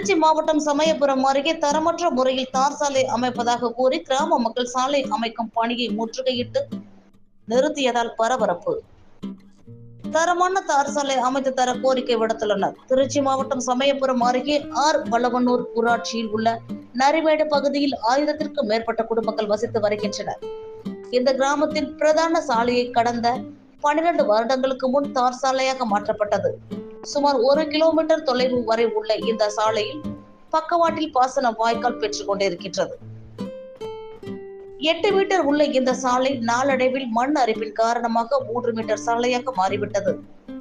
திருச்சி மாவட்டம் சமயபுரம் அருகே தரமற்ற முறையில் தார் சாலை அமைப்பதாக கூறி கிராம மக்கள் சாலை அமைக்கும் பணியை முற்றுகையிட்டு நிறுத்தியதால் பரபரப்பு. தரமான தார் சாலை அமைத்து தர கோரிக்கை விடுத்துள்ளனர். திருச்சி மாவட்டம் சமயபுரம் அருகே ஆர் வளவனூர் ஊராட்சியில் உள்ள நரிமேடு பகுதியில் ஆயிரத்திற்கும் மேற்பட்ட குடும்பங்கள் வசித்து வருகின்றனர். இந்த கிராமத்தின் பிரதான சாலையை கடந்த பனிரெண்டு வருடங்களுக்கு முன் தார் சாலையாக மாற்றப்பட்டது. சுமார் ஒரு கிலோமீட்டர் தொலைவு வரை உள்ள இந்த சாலையில் பக்கவாட்டில் பாசன வாய்க்கால் பெற்றுக் கொண்டிருக்கின்றது எட்டு மீட்டர் உள்ள இந்த சாலை நாளடைவில் மண் அரிப்பின் காரணமாக மூன்று மீட்டர் சாலையாக மாறிவிட்டது.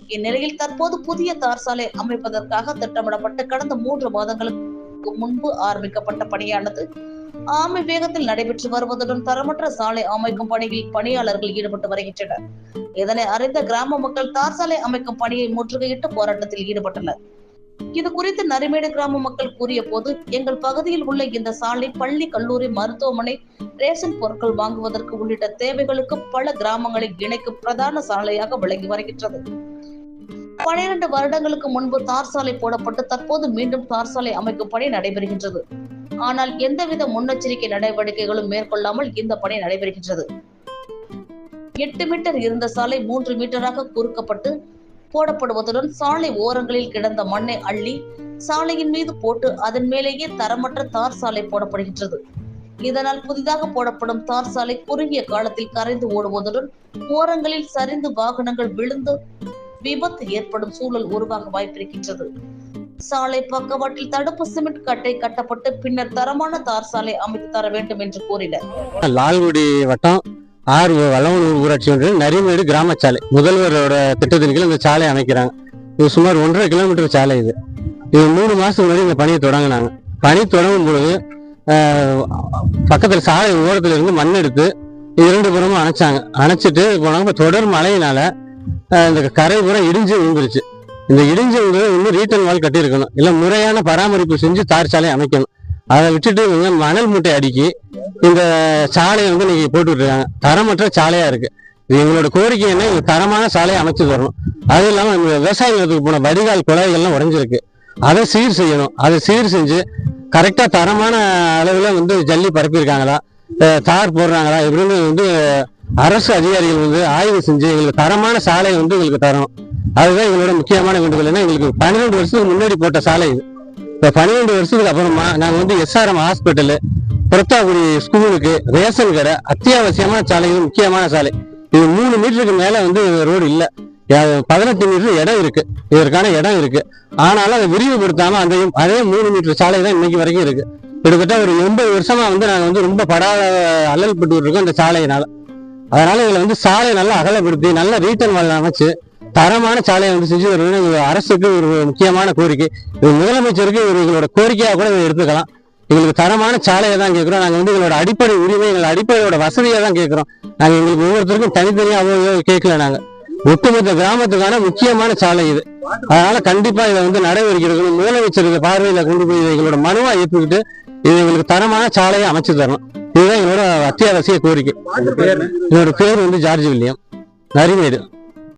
இந்நிலையில் தற்போது புதிய தார் சாலை அமைப்பதற்காக திட்டமிடப்பட்டு கடந்த மூன்று மாதங்களுக்கு முன்பு ஆரம்பிக்கப்பட்ட பணியானது ஆமை வேகத்தில் நடைபெற்று வருவதுடன் தரமற்ற சாலை அமைக்கும் பணியில் பணியாளர்கள் ஈடுபட்டு வருகின்றனர். இதனை அறிந்த கிராம மக்கள் தார் சாலை அமைக்கும் பணியை முற்றுகையிட்டு போராட்டத்தில் ஈடுபட்டனர். இது குறித்து நரிமேடு கிராம மக்கள் கூறிய போது எங்கள் பகுதியில் உள்ள இந்த சாலை பள்ளி கல்லூரி மருத்துவமனை ரேஷன் பொருட்கள் வாங்குவதற்கு உள்ளிட்ட தேவைகளுக்கு பல கிராமங்களை இணைக்கும் பிரதான சாலையாக விளங்கி வருகின்றது. பனிரெண்டு வருடங்களுக்கு முன்பு தார் சாலை போடப்பட்டு தற்போது மீண்டும் தார் சாலை அமைக்கும் பணி நடைபெறுகின்றது. ஆனால் எந்தவித முன்னெச்சரிக்கை நடவடிக்கைகளும் மேற்கொள்ளாமல் இந்த பணி நடைபெறுகின்றது. எட்டு மீட்டர் இருந்த சாலை மூன்று மீட்டராக குறுக்கப்பட்டு போடப்படுவதுடன் சாலை ஓரங்களில் கிடந்த மண்ணை அள்ளி சாலையின் மீது போட்டு அதன் மேலேயே தரமற்ற தார் சாலை போடப்படுகின்றது. இதனால் புதிதாக போடப்படும் தார் சாலை குறுகிய காலத்தில் கரைந்து ஓடுவதுடன் ஓரங்களில் சரிந்து வாகனங்கள் விழுந்து விபத்து ஏற்படும் சூழல் உருவாக வாய்ப்பிருக்கின்றது. சாலை பக்கவாட்டில் தடுப்பு சிமெண்ட் கட்டை கட்டப்பட்டு பின்னர் தரமான தார் சாலை அமைத்து தர வேண்டும் என்று கூறினர். லால்குடி வட்டம் ஆர் வளவனூர் ஊராட்சி ஒன்றிய நரிமேடு கிராம சாலை முதல்வரோட திட்டத்தின் கீழ் இந்த சாலை அமைக்கிறாங்க. இது சுமார் ஒன்றரை கிலோமீட்டர் சாலை இது. இது மூணு மாதத்துக்கு முன்னாடி இந்த பணியை தொடங்கினாங்க. பணி தொடங்கும் பொழுது பக்கத்தில் சாலை ஓரத்தில் இருந்து மண் எடுத்து இரண்டு புறமும் அணைச்சாங்க. அணைச்சிட்டு போனாங்க. இப்ப தொடர் மழையினால இந்த கரை பூரா இடிஞ்சு விழுந்துருச்சு. இந்த இடிஞ்சு விழுந்தது இன்னும் ரீட்டன் வால் கட்டியிருக்கணும். இல்லை முறையான பராமரிப்பு செஞ்சு தார் சாலை அமைக்கணும். அதை விட்டுட்டு இவங்க மணல் மூட்டை அடிக்கி இந்த சாலையை வந்து நீங்க போட்டு விட்டுருக்காங்க. தரமற்ற சாலையா இருக்கு. இது எங்களோட கோரிக்கை என்ன? இது தரமான சாலையை அமைச்சு தரணும். அது இல்லாமல் இந்த விவசாய நிலத்துக்கு போன வடிகால் குழாய்கள்லாம் உடைஞ்சிருக்கு அதை சீர் செய்யணும். அதை சீர் செஞ்சு கரெக்டாக தரமான அளவில் வந்து ஜல்லி பரப்பியிருக்காங்களா? தார் போடுறாங்களா? இப்படின்னு வந்து அரசு அதிகாரிகள் வந்து ஆய்வு செஞ்சு எங்களுக்கு தரமான சாலையை வந்து எங்களுக்கு தரணும். அதுதான் எங்களோட முக்கியமான வேண்டுகோள். ஏன்னா எங்களுக்கு பன்னிரெண்டு வருஷத்துக்கு முன்னாடி போட்ட சாலை இது. இப்போ பன்னிரெண்டு வருஷத்துக்கு அப்புறமா நாங்கள் வந்து எஸ்ஆர்எம் ஹாஸ்பிட்டலு புறத்தாக்குடி ஸ்கூலுக்கு ரேஷன் கடை அத்தியாவசியமான சாலைகள் முக்கியமான சாலை. இது மூணு மீட்டருக்கு மேலே வந்து ரோடு இல்லை. பதினெட்டு மீட்டர் இடம் இருக்கு. இதற்கான இடம் இருக்கு. ஆனாலும் அதை விரிவுபடுத்தாம அந்த அதே மூணு மீட்டர் சாலை தான் இன்னைக்கு வரைக்கும் இருக்கு. கிட்டத்தட்ட ஒரு எண்பது வருஷமா வந்து நாங்கள் வந்து ரொம்ப படாத அல்லல் பட்டு இருக்கோம் இந்த சாலையினால. அதனால இதில் வந்து சாலை நல்லா அகலப்படுத்தி நல்ல ரீட்டர்ன் வால் அமைச்சு தரமான சாலையை வந்து செஞ்சு எங்க அரசுக்கு ஒரு முக்கியமான கோரிக்கை. இது முதலமைச்சருக்கு ஒரு எங்களோட கோரிக்கையாக கூட எடுத்துக்கலாம். எங்களுக்கு தரமான சாலையை தான் கேட்குறோம். நாங்கள் வந்து எங்களோட அடிப்படை உரிமை எங்களோட அடிப்படையோட வசதியை தான் கேட்குறோம். நாங்கள் எங்களுக்கு ஒவ்வொருத்தருக்கும் தனித்தனியாக கேட்கல நாங்கள் ஒட்டுமொத்த கிராமத்துக்கான முக்கியமான சாலை இது. அதனால கண்டிப்பா இதை வந்து நடவடிக்கை எடுக்கணும் முதலமைச்சர் இதை பார்வையில கொண்டு போய் எங்களோட மனுவா ஏற்றுக்கிட்டு இது எங்களுக்கு தரமான சாலையை அமைச்சு தரணும். இதுதான் எங்களோட அத்தியாவசிய கோரிக்கை. என்னோட பேர் வந்து ஜார்ஜ் வில்லியம். நரிமேடு.